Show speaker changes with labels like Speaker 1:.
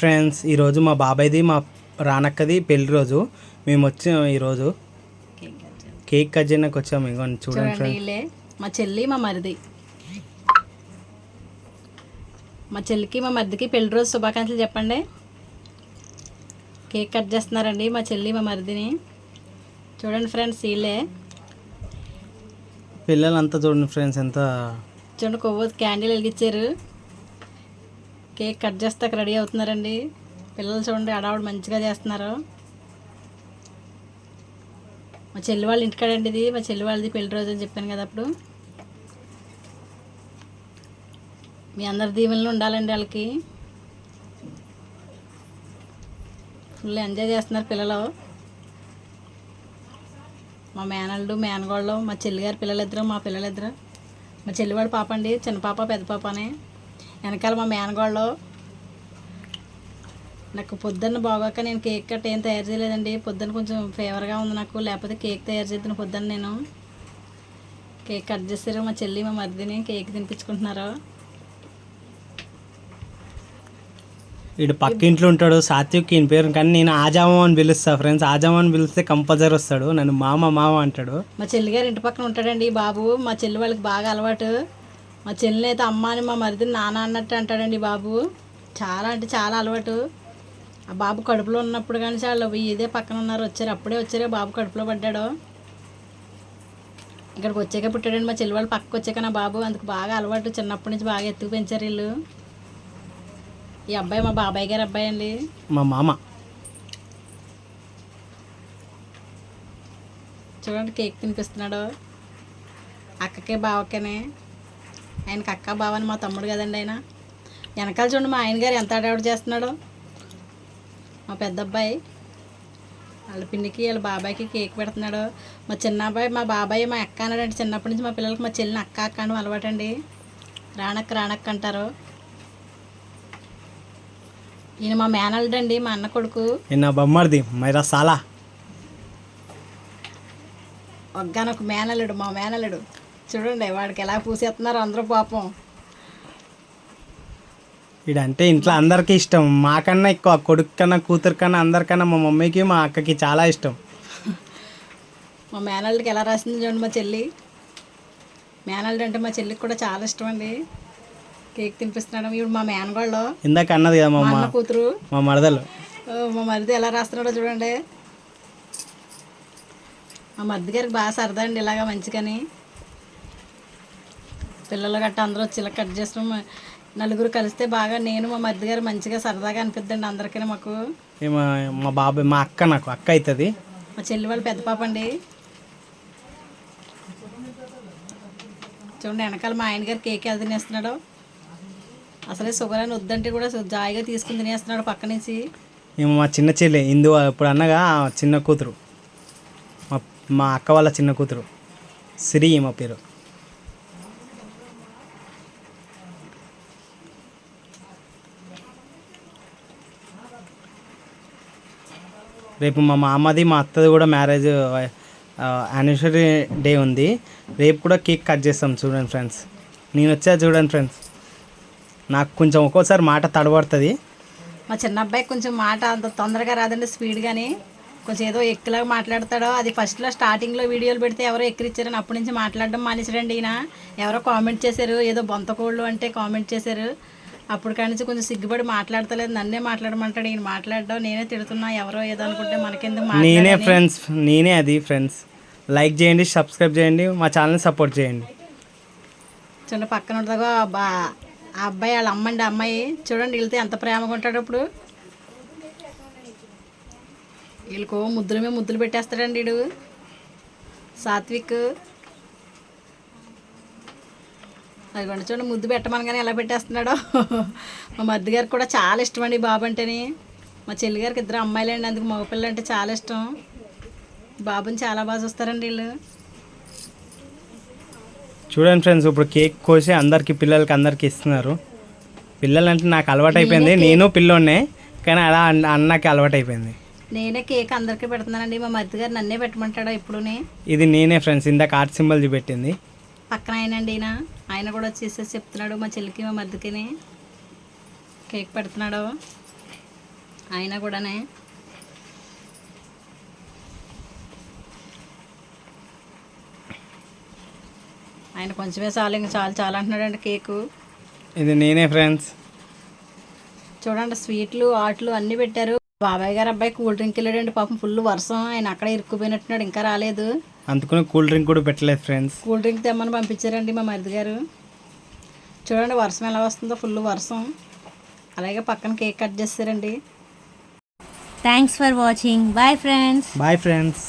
Speaker 1: Friends ఈరోజు మా బాబాయ్ది మా రానక్కది పెళ్ళి రోజు. మేము వచ్చాం ఈరోజు
Speaker 2: కేక్ కట్
Speaker 1: చేయడానికి వచ్చాము ఇగోండి చూడండి ఫ్రెండ్స్.
Speaker 2: మా చెల్లి మా మరిది. మా చెల్లికి మా మరిదికి పెళ్ళి రోజు శుభాకాంక్షలు చెప్పండి. కేక్ కట్ చేస్తున్నారండి మా చెల్లి మా మరిదిని. చూడండి ఫ్రెండ్స్ వీళ్ళే
Speaker 1: పిల్లలంతా చూడండి ఫ్రెండ్స్ ఎంత
Speaker 2: చూడండి కొవ్వు క్యాండిల్ వెలిగించారు. కేక్ కట్ చేస్తాక రెడీ అవుతున్నారండి. పిల్లలు చూడండి ఆడవాడు మంచిగా చేస్తున్నారు. మా చెల్లి వాళ్ళ ఇంటికాడండి ఇది. మా చెల్లి వాళ్ళది పెళ్ళి రోజు అని చెప్పాను కదా అప్పుడు. మీ అందరి దీవెనలు ఉండాలండి వాళ్ళకి. ఫుల్ ఎంజాయ్ చేస్తున్నారు పిల్లలు. మా మేనల్డు మేనగోళ్ళు మా చెల్లిగారి పిల్లలిద్దరు మా పిల్లలిద్దరు. మా చెల్లివాడు పాప అండి చిన్న పాప పెద్ద పాప వెనకాల మా మేనగోళ్ళు. నాకు పొద్దున్న బాగోక నేను కేక్ కట్ ఏం తయారు చేయలేదండి. పొద్దున్న కొంచెం ఫేవర్గా ఉంది నాకు. లేకపోతే కేక్ తయారు చేద్దాను పొద్దున్న నేను. కేక్ కట్ చేశారు మా చెల్లి మా మరిదిని కేక్ తినిపించుకుంటున్నారు.
Speaker 1: వీడు పక్క ఇంట్లో ఉంటాడు. సాత్విక్ ఈయన పేరు. కానీ నేను ఆజామం అని పిలుస్తా ఫ్రెండ్స్. ఆజామం అని పిలిస్తే కంపల్సరీ వస్తాడు. నన్ను మామ మామ అంటాడు.
Speaker 2: మా చెల్లి గారు ఇంటి పక్కన ఉంటాడండి బాబు. మా చెల్లి వాళ్ళకి బాగా అలవాటు. మా చెల్లిని అయితే అమ్మ అని మా మరిదిని నాన్న అన్నట్టు అంటాడండి ఈ బాబు. చాలా అంటే చాలా అలవాటు. ఆ బాబు కడుపులో ఉన్నప్పుడు కానీ చాలా ఇదే పక్కన ఉన్నారు వచ్చారు అప్పుడే వచ్చారు బాబు కడుపులో పడ్డాడు. ఇక్కడికి వచ్చాక పుట్టాడండి మా చెల్లి వాళ్ళు పక్కకు వచ్చాక నా బాబు అందుకు బాగా అలవాటు. చిన్నప్పటి నుంచి బాగా ఎత్తుకు పెంచారు వీళ్ళు. ఈ అబ్బాయి మా బాబాయ్ గారి అబ్బాయి అండి.
Speaker 1: మా మామ.
Speaker 2: చూడండి కేక్ తినిపిస్తున్నాడు. అక్కకే బావకేనే ఆయనకి అక్క బావ అని మా తమ్ముడు కదండి ఆయన. వెనకాల చూడండి మా ఆయన గారు ఎంత ఆడావిడ చేస్తున్నాడు. మా పెద్ద అబ్బాయి. వాళ్ళ పిన్నికి వాళ్ళ బాబాయ్కి కేక్ పెడుతున్నాడు. మా చిన్న అబ్బాయి మా బాబాయ్ మా అక్క అన్నాడంటే చిన్నప్పటి నుంచి మా పిల్లలకి మా చెల్లిని అక్క అక్క అని అలవాటండి. రానక్క రానక్క అంటారు. ఈయన మా మేనల్డ్ అండి మా అన్న కొడుకు.
Speaker 1: నా బొమ్మడిది మైరా సాలా.
Speaker 2: ఒగ్గానొక మేనలుడు మా మేనలుడు చూడండి వాడికి ఎలా పూసేస్తున్నారు అందరూ పాపం.
Speaker 1: వీడంటే ఇంట్లో అందరికీ ఇష్టం. మాకన్నా ఎక్కువ కొడుకు కన్నా కూతురు కన్నా అందరికన్నా మా మమ్మీకి మా అక్కకి చాలా ఇష్టం.
Speaker 2: మా మేనల్డ్కి ఎలా రాసింది చూడండి మా చెల్లి. మేనల్డ్ అంటే మా చెల్లికి కూడా చాలా ఇష్టం అండి. కేక్ తినిపిస్తున్నాడు. ఇప్పుడు మా మేనగోళ్ళు.
Speaker 1: ఇందాక అన్నది కదా మా
Speaker 2: కూతురు.
Speaker 1: మా మరదలు.
Speaker 2: మా మరిది ఎలా రాస్తున్నాడో చూడండి. మా మరిది గారికి బాగా సరదా అండి ఇలాగా మంచిగాని పిల్లలు గట్ట అందరూ వచ్చి ఇలా కట్ చేసిన నలుగురు కలిస్తే బాగా నేను మా మరిది గారు మంచిగా సరదాగా అనిపిద్దండి అందరికీ మాకు.
Speaker 1: మా బాబాయ్ మా అక్క నాకు అక్క అవుతుంది
Speaker 2: మా చెల్లి వాళ్ళ పెద్ద పాప అండి. చూడండి వెనకాల మా ఆయన గారు కేక్ ఎలా తినేస్తున్నాడు. అసలే షుగర్ అని వద్దంటే కూడా జాయిగా తీసుకుని తినేస్తున్నాడు పక్క నుంచి.
Speaker 1: ఈమె మా చిన్న చెల్లి ఇందు ఇప్పుడు అన్నగా చిన్న కూతురు. మా మా అక్క వాళ్ళ చిన్న కూతురు. సిరి మా పేరు. రేపు మా మామది మా అత్తది కూడా మ్యారేజ్ యానివర్సరీ డే ఉంది. రేపు కూడా కేక్ కట్ చేస్తాం చూడండి ఫ్రెండ్స్ నేను వచ్చా చూడండి ఫ్రెండ్స్ నాకు కొంచెం ఒక్కోసారి మాట తడబడుతుంది.
Speaker 2: మా చిన్న అబ్బాయి కొంచెం మాట అంత తొందరగా రాదండి స్పీడ్గానే కొంచెం ఏదో ఎక్కులాగా మాట్లాడతాడో అది ఫస్ట్లో స్టార్టింగ్లో వీడియోలు పెడితే ఎవరో ఎక్కిరిచ్చారని అప్పటి నుంచి మాట్లాడడం మానేసాడండి ఈయన. ఎవరో కామెంట్ చేశారు ఏదో బొంతకోళ్ళు అంటే కామెంట్ చేశారు. అప్పుడు కాడి నుంచి కొంచెం సిగ్గుపడి మాట్లాడతలేదు. నన్నే మాట్లాడమంటాడు. ఈయన మాట్లాడడం నేనే తిడుతున్నా. ఎవరో ఏదో అనుకుంటే మనకెందుకు
Speaker 1: నేనే. ఫ్రెండ్స్ నేనే అది ఫ్రెండ్స్ లైక్ చేయండి సబ్స్క్రైబ్ చేయండి మా ఛానల్ని సపోర్ట్ చేయండి.
Speaker 2: చిన్న పక్కన ఉండగా బా ఆ అబ్బాయి వాళ్ళ అమ్మండి అమ్మాయి. చూడండి వెళ్తే ఎంత ప్రేమగా ఉంటాడు ఇప్పుడు. వీళ్ళకు ముద్దుల మీద ముద్దులు పెట్టేస్తాడండి వీడు. సాత్విక్. అదిగోండి చూడండి ముద్దు పెట్టమనగానే ఎలా పెట్టేస్తున్నాడో. మా మద్ది గారికి కూడా చాలా ఇష్టం అండి బాబు అంటేని. మా చెల్లి గారికి ఇద్దరు అమ్మాయిలండి అందుకు మగపిల్లలు అంటే చాలా ఇష్టం. బాబుని చాలా బాగా చూస్తారండి వీళ్ళు.
Speaker 1: చూడండి ఫ్రెండ్స్ ఇప్పుడు కేక్ కోసి అందరికి పిల్లలకి అందరికి ఇస్తున్నారు. పిల్లలంటే నాకు అలవాటు అయిపోయింది నేను పిల్లోనే కానీ అలా అన్న- అన్నకి అలవాటు అయిపోయింది
Speaker 2: నేనే కేక్ అందరికీ పెడుతున్నానండి. మా మరిది గారు నన్నే పెట్టమంటాడు ఎప్పుడునే
Speaker 1: ఇది నేనే ఫ్రెండ్స్ ఇందాక ఆర్ట్ సింబల్ చూపెట్టింది.
Speaker 2: పక్కన ఆయనండి ఈయన. ఆయన కూడా వచ్చేసేసి చెప్తున్నాడు మా చెల్లికి మా మరిదికిని. కేక్ పెడుతున్నాడు. ఆయన కూడానే. ఆయన కొంచెమే చాలు ఇంక చాలు చాలు అంటున్నాడండి కేకు.
Speaker 1: ఇది నేనే ఫ్రెండ్స్.
Speaker 2: చూడండి స్వీట్లు ఆటలు అన్నీ పెట్టారు. బాబాయ్ గారు అబ్బాయి కూల్ డ్రింక్ వెళ్ళాడండి పాపం ఫుల్ వర్షం. ఆయన అక్కడే ఇరుక్కుపోయినట్టున్నాడు ఇంకా రాలేదు.
Speaker 1: అందుకని కూల్ డ్రింక్ కూడా పెట్టలేదు ఫ్రెండ్స్.
Speaker 2: కూల్ డ్రింక్ తెమ్మని పంపించారండి మా మరిది గారు. చూడండి వర్షం ఎలా వస్తుందో ఫుల్ వర్షం. అలాగే పక్కన కేక్ కట్ చేస్తారండి.
Speaker 3: Thanks for watching bye friends
Speaker 1: bye friends